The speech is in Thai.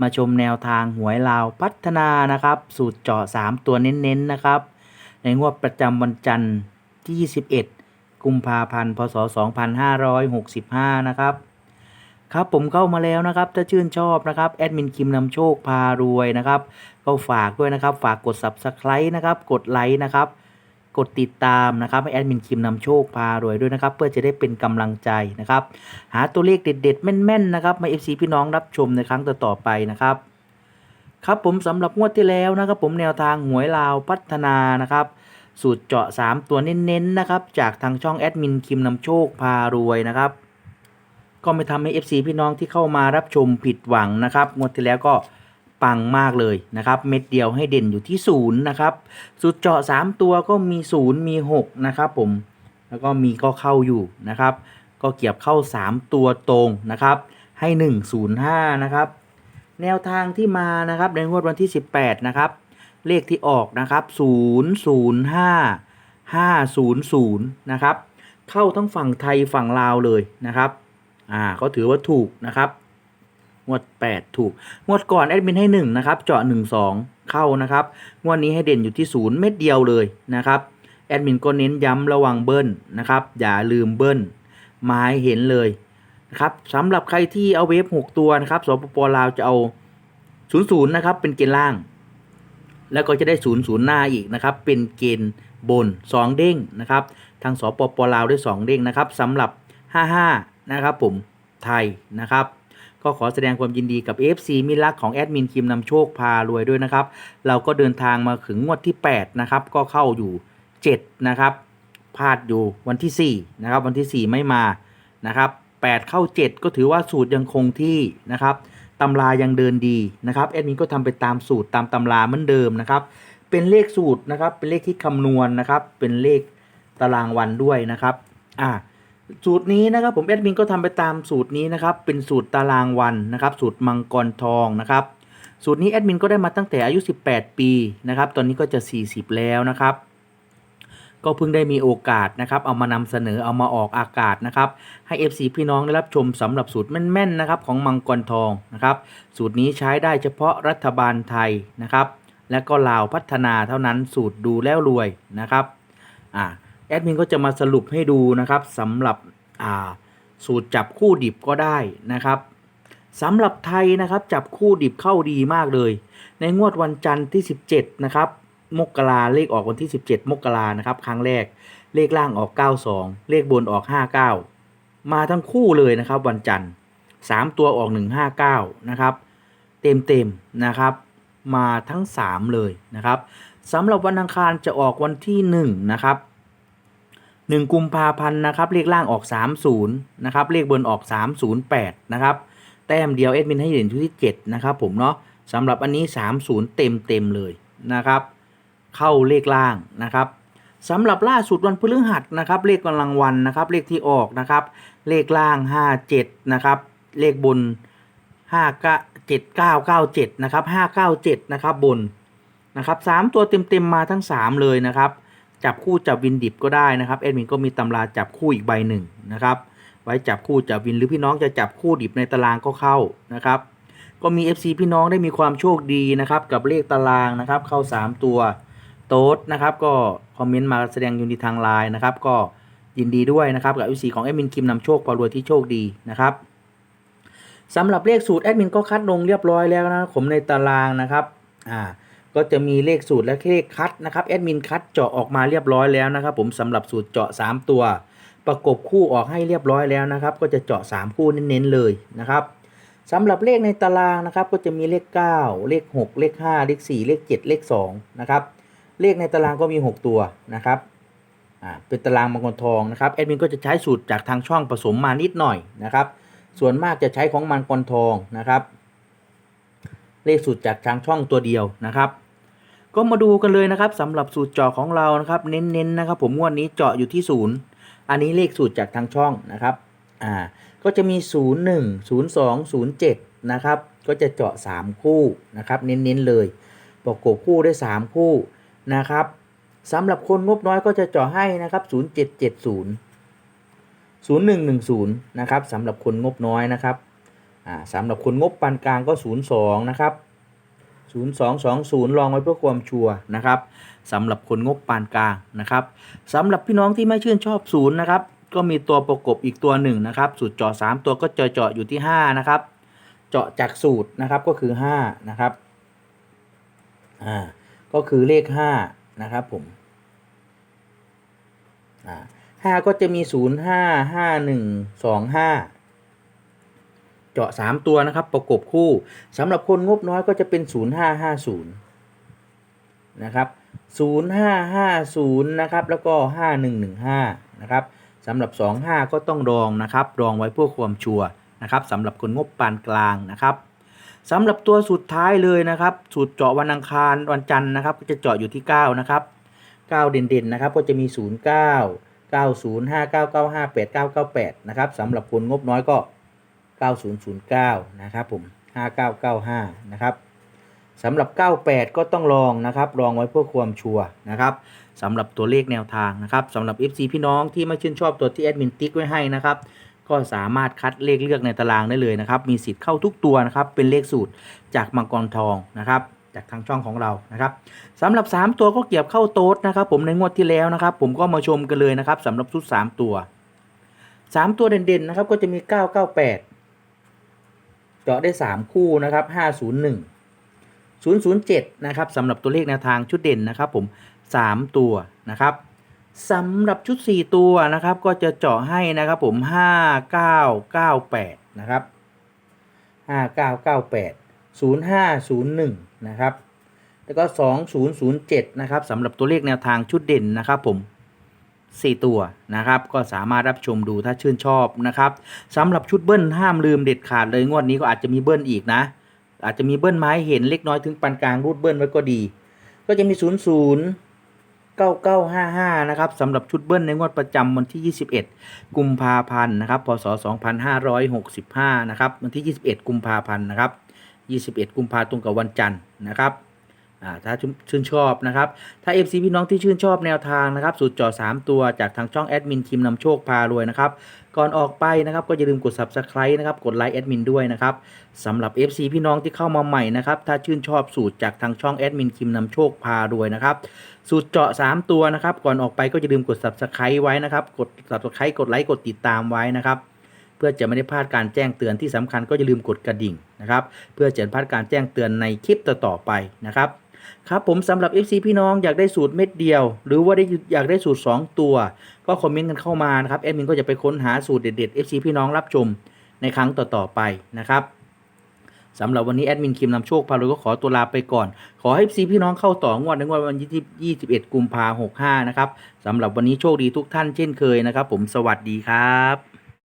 มาชมแนวทางหวยลาวพัฒนานะครับ สูตรเจาะ3 ตัวเน้นๆนะครับ ในงวดประจำวันจันทร์ที่ 21 กุมภาพันธ์ พศ 2565 นะครับ ครับผมเข้ามาแล้วนะครับ ถ้าชื่นชอบนะครับ แอดมินคิมนำโชคพารวยนะครับ ก็ฝากด้วยนะครับ ฝากกด Subscribe นะครับ กดไลค์นะครับ กดติดตามนะครับให้แอดมินคิมนำโชคพารวยด้วยนะครับ เพื่อจะได้เป็นกำลังใจนะครับ หาตัวเลขเด็ด ๆ แม่นๆนะครับมา FC พี่น้องรับชมในครั้งต่อๆไปนะครับครับผมสำหรับงวดที่แล้วนะครับ ผมแนวทางหวยลาวพัฒนานะครับสูตรเจาะ 3 ตัวเน้นๆนะครับ จากทางช่องแอดมินคิมนำโชคพารวยนะครับ ก็ไม่ทำให้ FC พี่น้องที่เข้ามารับชมผิดหวังนะครับงวดที่แล้วก็ ปังมากเลยนะครับ เม็ดเดียวให้เด่นอยู่ที่ศูนย์นะครับสูตรเจาะ 3 ตัวก็มี0มี6นะครับผมแล้วก็มีก็เข้าอยู่นะครับ ก็เกี่ยบเข้า 3 ตัวตรงนะครับ ให้ 105 นะครับ แนวทางที่มานะครับในงวดวันที่ 18 นะครับ เลขที่ออกนะครับ 005 500 นะครับ เข้าทั้งฝั่งไทยฝั่งลาวเลยนะครับ อ่า ก็ถือว่าถูกนะครับ งวด 8 ถูก งวดก่อนแอดมินให้ 1 นะครับ เจาะ 1 2 เข้านะครับ งวดนี้ให้เด่นอยู่ที่ 0 เม็ดเดียวเลยนะครับ แอดมินก็เน้นย้ำระวังเบิ้ลนะครับ อย่าลืมเบิ้ลมาให้เห็นเลยนะครับสำหรับใครที่เอาเวฟ 6 ตัวนะครับสปปลาวจะเอา 00 นะครับ เป็นเกณฑ์ล่าง แล้วก็จะได้ 00 หน้าอีกนะครับ เป็นเกณฑ์บน 2 เด้งนะครับ ทางสปปลาวได้ 2 เด้งนะครับสำหรับ 55 นะครับผมไทยนะครับ ก็ขอแสดงความยินดีกับ FC มิตรรักของแอดมินคิมนำโชคพารวยด้วยนะครับ เราก็เดินทางมาถึงงวดที่ 8 นะครับ ก็เข้าอยู่ 7 นะครับพลาดอยู่วันที่ 4 นะครับ วันที่ 4 ไม่มานะครับ 8 เข้า 7 ก็ถือว่าสูตรยังคงที่นะครับตำรายังเดินดีนะครับแอดมินก็ทำไปตามสูตรตามตำราเหมือนเดิมนะครับ เป็นเลขสูตรนะครับ เป็นเลขที่คำนวณนะครับ เป็นเลขตารางวันด้วยนะครับ อ่า สูตรนี้นะครับผมแอดมินก็ทำไปตามสูตรนี้นะครับ เป็นสูตรตารางวันนะครับ สูตรมังกรทองนะครับ สูตรนี้แอดมินก็ได้มาตั้งแต่อายุ 18 ปีนะครับ ตอนนี้ก็จะ 40 แล้วนะครับ ก็เพิ่งได้มีโอกาสนะครับ เอามานำเสนอเอามาออกอากาศนะครับ ให้ FC พี่น้องได้รับชมสำหรับสูตรแม่นๆนะครับ ของมังกรทองนะครับ สูตรนี้ใช้ได้เฉพาะรัฐบาลไทยนะครับ และก็ลาวพัฒนาเท่านั้นสูตรดูแล้วรวยนะครับอ่า ดมินก็จะมาสรุปให้ดูนะครับสำหรับสูตรจับคู่ดิบก็ได้นะครับสำหรับไทยนะครับจับคู่ดิบเข้าดีมากเลย ในงวดวันจันทร์ที่ 17 นะครับ มกราเลขออกวันที่ 17 มกรานะครับ ครั้งแรกเลขล่างออก 92 เลขบนออก 59 มาทั้งคู่เลยนะครับ วันจันทร์ 3 ตัวออก 159 นะครับ เต็มเต็มนะครับ มาทั้ง 3 เลยนะครับสำหรับวันอังคารจะออกวันที่ 1 นะครับ 1 กุมภาพันธ์นะครับเลขล่างออก 30นะครับเลขบนออก 308นะครับแต้มเดียวเอ็ดมินให้เด่นที่7นะครับผมเนาะสำหรับอันนี้ 30 เต็มเต็มเลยนะครับ เข้าเลขล่างนะครับสำหรับล่าสุดวันพฤหัสนะครับ เลขกำลังวันนะครับ เลขที่ออกนะครับ เลขล่าง 57นะครับ เลขบน597997นะครับ597นะครับบนนะครับ3ตัวเต็มๆมาทั้ง 3 เลยนะครับ จับคู่จับวินดิบก็ได้นะครับแอดมินก็มีตำราจับคู่อีกใบหนึ่งนะครับไว้จับคู่จับวินหรือพี่น้องจะจับคู่ดิบในตารางก็เข้านะครับ ก็มี FC พี่น้องได้มีความโชคดีนะครับกับเลขตารางนะครับ เข้า 3 ตัวโต๊ดนะครับก็คอมเมนต์มาแสดงยินดีทางไลน์นะครับ ก็ยินดีด้วยนะครับกับ FC ของแอดมินคิมนำโชคปารวยที่โชคดีนะครับสำหรับเลขสูตรแอดมินก็คัดลงเรียบร้อยแล้วนะผมในตารางนะครับอ่า ก็จะมีเลขสูตรและเลขคัดนะครับแอดมินคัดเจาะออกมาเรียบร้อยแล้วนะครับผมสำหรับสูตรเจาะ 3 ตัว ประกบคู่ออกให้เรียบร้อยแล้วนะครับ ก็จะเจาะ 3 คู่เน้นๆเลยนะครับสำหรับเลขในตารางนะครับก็จะมีเลข 9 เลข 6 เลข 5 เลข 4 เลข 7 เลข2นะครับเลขในตารางก็มี 6 ตัวนะครับอ่าเป็นตารางมังกรทองนะครับแอดมินก็จะใช้สูตรจากทางช่องผสมมานิดหน่อยนะครับส่วนมากจะใช้ของมังกรทองนะครับ เลขสูตรจากทางช่องตัวเดียวนะครับ ก็มาดูกันเลยนะครับสำหรับสูตรเจาะของเรานะครับ เน้นๆนะครับ ผมงวดนี้เจาะอยู่ที่ศูนย์อันนี้เลขสูตรจากทางช่องนะครับอ่าก็จะมี 0 1 0 2 0 7นะครับก็จะเจาะ 3 คู่นะครับ เน้นๆเลยประกบคู่ได้ 3 คู่นะครับสำหรับคนงบน้อยก็จะเจาะให้นะครับ 0770 0110นะครับสำหรับคนงบน้อยนะครับอ่าสำหรับคนงบปานกลางก็ 02นะครับ 0220 ลองไว้เพื่อความชัวร์นะครับสำหรับคนงบปานกลางนะครับสำหรับพี่น้องที่ไม่ชื่นชอบศูนย์นะครับก็มีตัวประกบอีกตัวหนึ่งนะครับ สูตรเจาะ3 ตัวก็เจาะเจาะอยู่ที่ 5 นะครับ เจาะจากสูตรนะครับก็คือ 5 นะครับอ่าก็คือเลข 5 นะครับผมอ่าห้าก็จะมี 0 5 5 1 2 5 เจาะ 3 ตัวนะครับ ประกบคู่สำหรับคนงบน้อยก็จะเป็น 0550 นะครับ 0550 นะครับ แล้วก็ 5115 นะครับสำหรับ 25 ก็ต้องรองนะครับ รองไว้เพื่อความชัวร์นะครับสำหรับคนงบปานกลางนะครับสำหรับตัวสุดท้ายเลยนะครับสูตรเจาะวันอังคารวันจันทร์นะครับ ก็จะเจาะอยู่ที่ 9 นะครับ 9 เด่นๆนะครับ ก็จะมี 09 90 59 95 8998 นะครับสำหรับคนงบน้อยก็ 9009 นะครับผม 5995 นะครับสำหรับ 98 ก็ต้องลองนะครับ ลองไว้เพื่อความชัวร์นะครับสำหรับตัวเลขแนวทางนะครับสำหรับ FC พี่น้องที่ไม่ชื่นชอบตัวที่แอดมินติ๊กไว้ให้นะครับก็สามารถคัดเลขเลือกในตารางได้เลยนะครับ มีสิทธิ์เข้าทุกตัวนะครับ เป็นเลขสูตรจากมังกรทองนะครับ จากทางช่องของเรานะครับสำหรับ 3 ตัวก็เกี่ยวเข้าโต๊ดนะครับ ผมในงวดที่แล้วนะครับ ผมก็มาชมกันเลยนะครับสำหรับชุด3ตัว 3 ตัวเด่นๆนะครับก็จะมี 998 เจาะได้ 3 คู่นะครับ501 007นะครับสำหรับตัวเลขแนวทางชุดเด่นนะครับผม 3 ตัวนะครับสำหรับชุด 4 ตัวนะครับก็จะเจาะให้นะครับผม 5998นะครับ5998 0501นะครับแล้วก็2007นะครับสำหรับตัวเลขแนวทางชุดเด่นนะครับผม 4 ตัวนะครับ ก็สามารถรับชมดูถ้าชื่นชอบนะครับสำหรับชุดเบิ้ลห้ามลืมเด็ดขาดเลยงวดนี้ก็อาจจะมีเบิ้ลอีกนะ อาจจะมีเบิ้ลไม้เห็นเล็กน้อยถึงปานกลางรูดเบิ้ลไว้ก็ดี ก็จะมี 0 0 9955 นะครับสำหรับชุดเบิ้ลในงวดประจำวันที่ 21 กุมภาพันธ์นะครับพศ 2565 นะครับวันที่ 21 กุมภาพันธ์นะครับ 21 กุมภาตรงกับวันจันทร์นะครับ ถ้าชื่นชอบนะครับ ถ้า FC พี่น้องที่ชื่นชอบแนวทางนะครับ สูตรเจอ3 ตัวจากทางช่องแอดมินคิมนำโชคพารวยนะครับ ก่อนออกไปนะครับก็อย่าลืมกด Subscribe นะครับ กดไลค์แอดมินด้วยนะครับสำหรับ FC พี่น้องที่เข้ามาใหม่นะครับ ถ้าชื่นชอบสูตรจากทางช่องแอดมินคิมนำโชคพารวยนะครับ สูตรเจาะ 3 ตัวนะครับ ก่อนออกไปก็อย่าลืมกด Subscribe ไว้นะครับ กด Subscribe กดไลค์กดติดตามไว้นะครับเพื่อจะไม่ได้พลาดการแจ้งเตือนที่สำคัญก็อย่าลืมกดกระดิ่งนะครับ เพื่อจะไม่พลาดการแจ้งเตือนในคลิปต่อๆไปนะครับ ครับผมสำหรับ FC พี่น้องอยากได้สูตรเม็ดเดียว หรือว่าได้อยากได้สูตร 2 ตัว ก็คอมเมนต์กันเข้ามานะครับแอดมินก็จะไปค้นหาสูตรเด็ดๆ FC พี่น้องรับชมในครั้งต่อๆไปนะครับสำหรับวันนี้แอดมินคิมนำโชคพาลุยก็ขอตัวลาไปก่อน ขอให้ FC พี่น้องเข้าต่องวดในวดวันที่21 กุมภา65 นะครับสำหรับวันนี้โชคดีทุกท่านเช่นเคยนะครับ ผมสวัสดีครับ